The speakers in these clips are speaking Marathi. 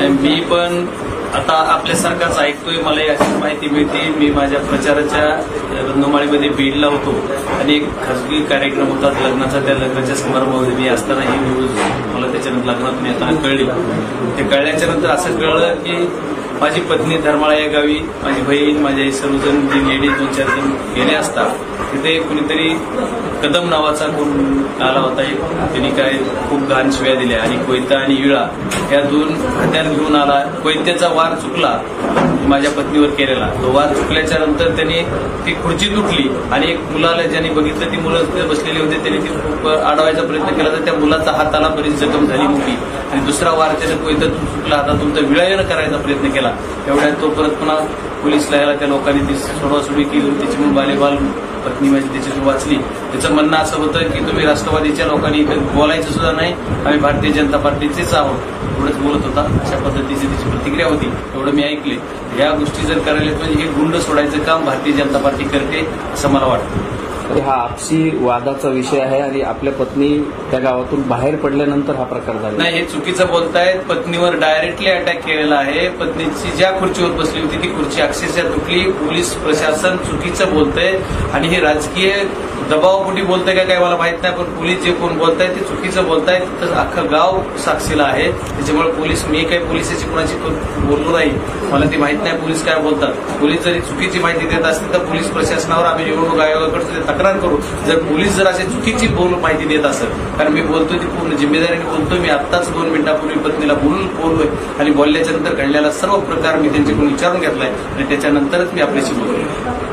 मी पण आता आपल्यासारखाच ऐकतोय मला अशी माहिती मिळते. मी माझ्या प्रचाराच्या रंगमाळीमध्ये बीडला होतो. आणि एक खासगी कार्यक्रम होता लग्नाचा. त्या लग्नाच्या समारंभामध्ये मी असताना ही न्यूज मला त्याच्यानंतर लग्नात मी आता कळली. ते कळल्याच्या नंतर असं कळलं की माझी पत्नी धर्माळा या गावी माझी बहीण माझ्या सर्वजण जी लेडीज दोन चार जण गेले असता. तिथे कुणीतरी कदम नावाचा कोण आला होता एक? त्यांनी काय खूप घाण शिव्या दिल्या. आणि कोयता आणि विळा या दोन हत्यार घेऊन आला. कोयत्याचा वार चुकला माझ्या पत्नीवर केलेला. तो वार चुकल्याच्या नंतर त्यांनी ती खुर्ची तुटली आणि एक मुलाला ज्यांनी बघितलं ती मुलं बसलेली होती. त्यांनी ती खूप अडवायचा प्रयत्न केला तर त्या मुलाचा हाताला बरीच जखम झाली होती. आणि दुसरा वार त्याने कोयत्यातून चुकला. आता तुमचा विळायनं करायचा प्रयत्न केला. एवढ्यात तो परत पुन्हा पोलीस यायला त्या लोकांनी ती सोडवासोडी केली त्याची म्हणून बालेबाल पत्नी माझी त्याच्यातून वाचली. त्याचं म्हणणं असं होतं की तुम्ही राष्ट्रवादीच्या लोकांनी इथं बोलायचं सुद्धा नाही आम्ही भारतीय जनता पार्टीचेच आहोत. एवढंच बोलत होता अशा पद्धतीची त्याची प्रतिक्रिया होती एवढं मी ऐकले. या गोष्टी जर करायला म्हणजे हे गुंड सोडायचं काम भारतीय जनता पार्टी करते असं मला वाटतं. की हा आपसी वादाचा विषय आहे आणि आपल्या पत्नी त्या गावातून बाहेर पडल्यानंतर हा प्रकार झाला. नाही हे चुकीचं बोलतायत. पत्नीवर डायरेक्टली अटॅक केलेला आहे. पत्नीची ज्या खुर्चीवर बसली होती ती खुर्ची अक्षरशः तुटली. पोलीस प्रशासन चुकीचं बोलतंय. आणि हे राजकीय दबावपोटी बोलतंय का काय मला माहीत नाही पण पोलीस जे कोण बोलतायत ते चुकीचं बोलतायत. तर अख्खं गाव साक्षीला आहे. त्याच्यामुळे पोलीस मी काही पोलिसाची कोणाची बोललो नाही. मला ती माहीत नाही पोलीस काय बोलतात. पोलीस जरी चुकीची माहिती देत असतील तर पोलीस प्रशासनावर आम्ही निवडणूक आयोगाकडे तक्रार करू. जर पोलीस जर अशी चुकीची बोल माहिती देत असेल कारण मी बोलतोय ती पूर्ण जिम्मेदारीने बोलतोय मी आत्ताच दोन मिनिटापूर्वी पत्नीला बोलून बोललोय आणि बोलल्याच्या नंतर घडलेला सर्व प्रकार मी त्यांच्याकडून विचारून घेतलाय आणि त्याच्यानंतरच मी आपल्याशी बोललो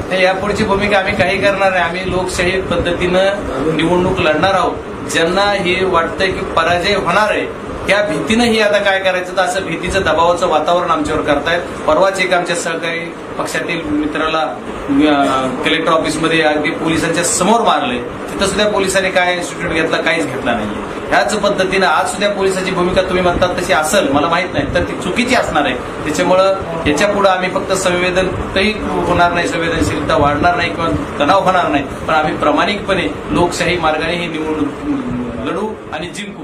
नाही, यापुढची भूमिका आम्ही काही करणार नाही. आम्ही लोकशाही पद्धतीनं निवडणूक लढणार आहोत. ज्यांना हे वाटतंय की पराजय होणार आहे त्या भीतीनंही आता काय करायचं तर असं भीतीचं दबावाचं वातावरण आमच्यावर करतायत. परवाच एक आमच्या सहकारी पक्षातील मित्राला कलेक्टर ऑफिसमध्ये अगदी पोलिसांच्या समोर मारले. तिथं सुद्धा पोलिसांनी काय इन्स्टिट्यूट घेतला काहीच घेतला नाही ह्याच पद्धतीनं आज सुद्धा पोलिसाची भूमिका तुम्ही म्हणतात तशी असेल मला माहीत नाही. तर ती चुकीची असणार आहे. त्याच्यामुळं याच्यापुढे आम्ही फक्त संवेदन काही होणार नाही संवेदनशीलता वाढणार नाही किंवा तणाव होणार नाही. पण आम्ही प्रामाणिकपणे लोकशाही मार्गाने ही निवडणूक लढू आणि जिंकू.